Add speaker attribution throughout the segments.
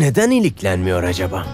Speaker 1: neden iliklenmiyor acaba?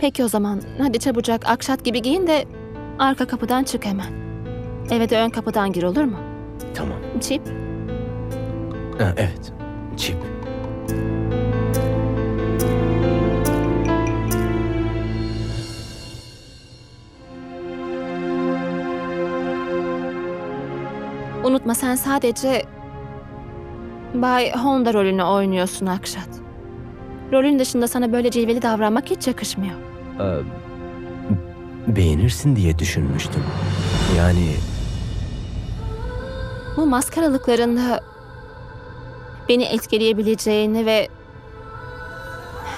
Speaker 2: Peki o zaman hadi çabucak akşat gibi giyin de arka kapıdan çık hemen. Eve de ön kapıdan gir olur mu?
Speaker 1: Tamam.
Speaker 2: Çip.
Speaker 1: Ha, evet. Çip.
Speaker 2: Unutma sen sadece Bay Honda rolünü oynuyorsun Akşat. Rolün dışında sana böyle cilveli davranmak hiç yakışmıyor.
Speaker 1: Ee, beğenirsin diye düşünmüştüm. Yani
Speaker 2: Bu maskaralıklarında beni etkileyebileceğini ve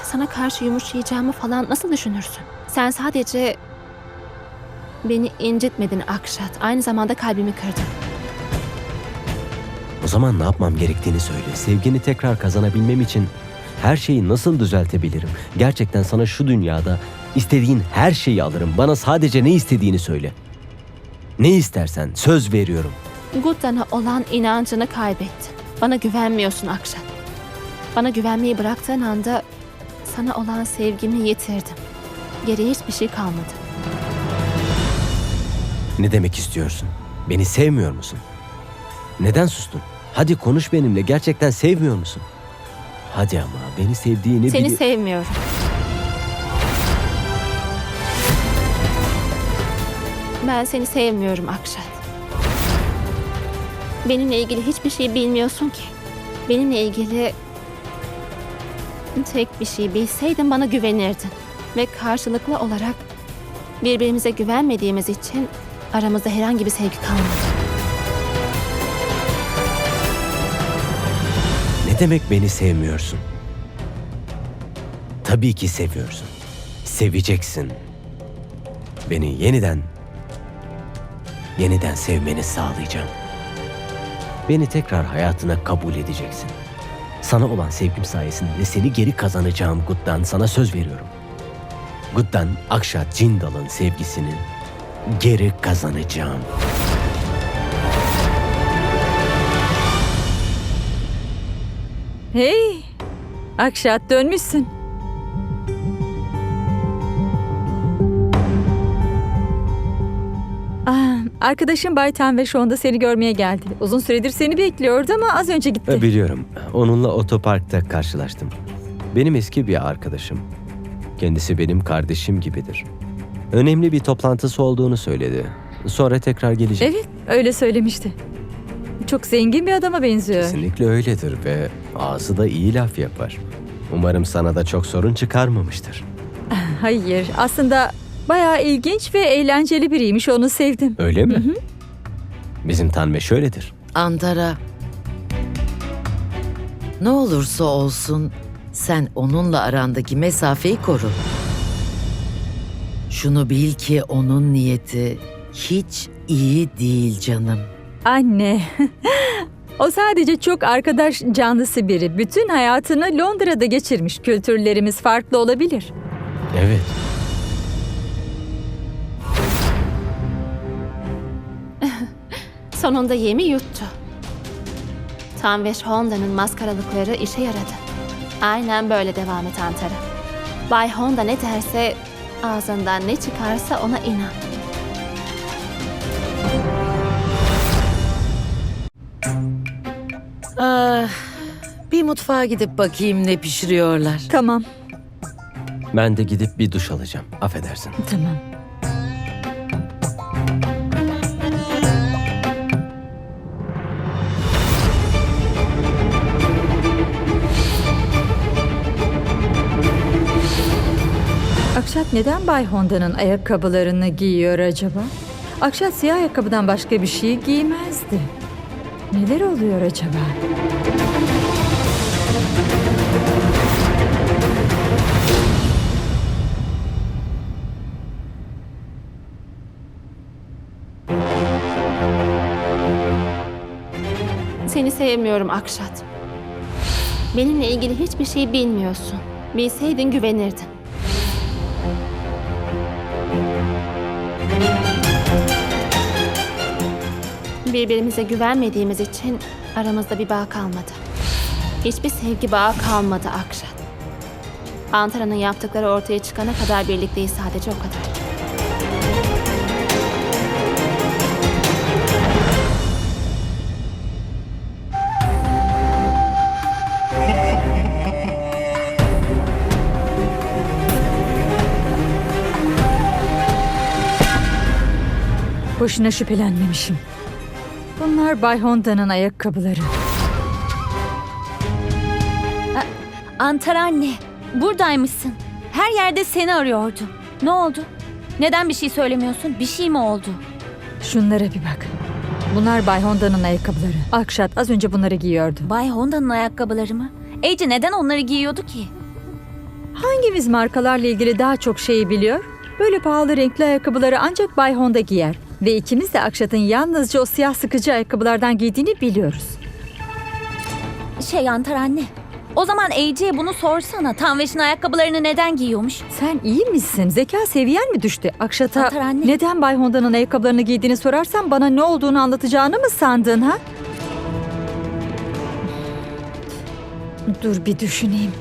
Speaker 2: sana karşı yumuşayacağımı falan nasıl düşünürsün? Sen sadece beni incitmedin Akşat. Aynı zamanda kalbimi kırdın.
Speaker 1: o zaman ne yapmam gerektiğini söyle. Sevgini tekrar kazanabilmem için her şeyi nasıl düzeltebilirim? Gerçekten sana şu dünyada istediğin her şeyi alırım. Bana sadece ne istediğini söyle. Ne istersen söz veriyorum.
Speaker 2: Guttan'a olan inancını kaybettin. Bana güvenmiyorsun Akşat. Bana güvenmeyi bıraktığın anda sana olan sevgimi yitirdim. Geriye hiçbir şey kalmadı.
Speaker 1: Ne demek istiyorsun? Beni sevmiyor musun? Neden sustun? Hadi konuş benimle. Gerçekten sevmiyor musun? Hadi ama beni sevdiğini
Speaker 2: Seni
Speaker 1: bili-
Speaker 2: sevmiyorum. Ben seni sevmiyorum Akşat. Benimle ilgili hiçbir şey bilmiyorsun ki. Benimle ilgili tek bir şey bilseydin bana güvenirdin. Ve karşılıklı olarak birbirimize güvenmediğimiz için aramızda herhangi bir sevgi kalmadı.
Speaker 1: Ne demek beni sevmiyorsun? Tabii ki seviyorsun. Seveceksin. Beni yeniden yeniden sevmeni sağlayacağım. Beni tekrar hayatına kabul edeceksin. Sana olan sevgim sayesinde seni geri kazanacağım Guddan sana söz veriyorum. Guddan Akşat Cindal'ın sevgisini geri kazanacağım.
Speaker 3: Hey! Akşat dönmüşsün. Arkadaşım Bay ve Şonda seni görmeye geldi. Uzun süredir seni bekliyordu ama az önce gitti.
Speaker 1: E, Biliyorum. Onunla otoparkta karşılaştım. Benim eski bir arkadaşım. Kendisi benim kardeşim gibidir. Önemli bir toplantısı olduğunu söyledi. Sonra tekrar gelecek.
Speaker 3: Evet, öyle söylemişti. Çok zengin bir adama benziyor.
Speaker 1: Kesinlikle öyledir ve ağzı da iyi laf yapar. Umarım sana da çok sorun çıkarmamıştır.
Speaker 3: Hayır, aslında bayağı ilginç ve eğlenceli biriymiş. Onu sevdim.
Speaker 1: Öyle mi? Bizim Tanme şöyledir.
Speaker 4: Antara. Ne olursa olsun sen onunla arandaki mesafeyi koru. Şunu bil ki onun niyeti hiç iyi değil canım.
Speaker 3: Anne, O sadece çok arkadaş canlısı biri. Bütün hayatını Londra'da geçirmiş. Kültürlerimiz farklı olabilir.
Speaker 1: Evet.
Speaker 2: Sonunda yemi yuttu. Tanvesh Honda'nın maskaralıkları işe yaradı. Aynen böyle devam et Antara. Bay Honda ne derse, ağzından ne çıkarsa ona inan.
Speaker 4: Ah, bir mutfağa gidip bakayım ne pişiriyorlar.
Speaker 3: Tamam,
Speaker 1: Ben de gidip bir duş alacağım. Affedersin.
Speaker 3: tamam. Neden Bay Honda'nın ayakkabılarını giyiyor acaba? Akşat siyah ayakkabıdan başka bir şey giymezdi. Neler oluyor acaba?
Speaker 2: Seni sevmiyorum Akşat. Benimle ilgili hiçbir şey bilmiyorsun. Bilseydin güvenirdin. Birbirimize güvenmediğimiz için aramızda bir bağ kalmadı. Hiçbir sevgi bağı kalmadı Akşat. Antara'nın yaptıkları ortaya çıkana kadar birlikteyiz sadece o kadar.
Speaker 3: Boşuna şüphelenmemişim. Bunlar Bay Honda'nın ayakkabıları.
Speaker 5: Antar anne, buradaymışsın. Her yerde seni arıyordum. Ne oldu? Neden bir şey söylemiyorsun? Bir şey mi oldu?
Speaker 3: Şunlara bir bak. Bunlar Bay Honda'nın ayakkabıları. Akşat az önce bunları giyiyordu.
Speaker 5: Bay Honda'nın ayakkabıları mı? Ece neden onları giyiyordu ki?
Speaker 3: Hangimiz markalarla ilgili daha çok şeyi biliyor? Böyle pahalı renkli ayakkabıları ancak Bay Honda giyer. Ve ikimiz de Akşat'ın yalnızca o siyah sıkıcı ayakkabılardan giydiğini biliyoruz.
Speaker 5: Şey Antar anne, o zaman Ece'ye bunu sorsana. Tanveş'in ayakkabılarını neden giyiyormuş?
Speaker 3: Sen iyi misin? Zeka seviyen mi düştü? Akşat'a
Speaker 5: Atar anne.
Speaker 3: neden Bay Honda'nın ayakkabılarını giydiğini sorarsan bana ne olduğunu anlatacağını mı sandın ha? Dur bir düşüneyim.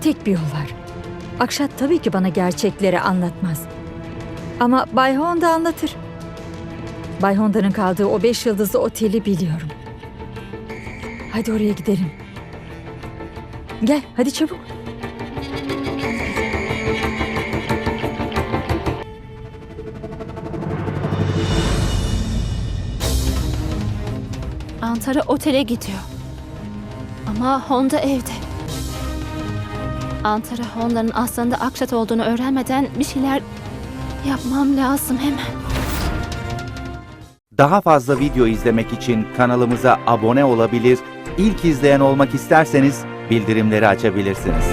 Speaker 3: Tek bir yol var. Akşat tabii ki bana gerçekleri anlatmaz. Ama Bay Honda anlatır. Bay Honda'nın kaldığı o beş yıldızlı oteli biliyorum. Hadi oraya gidelim. Gel hadi çabuk.
Speaker 2: Antara otele gidiyor. Ama Honda evde. Antara Honda'nın aslında Akşat olduğunu öğrenmeden bir şeyler yapmam lazım hemen.
Speaker 6: Daha fazla video izlemek için kanalımıza abone olabilir, ilk izleyen olmak isterseniz bildirimleri açabilirsiniz.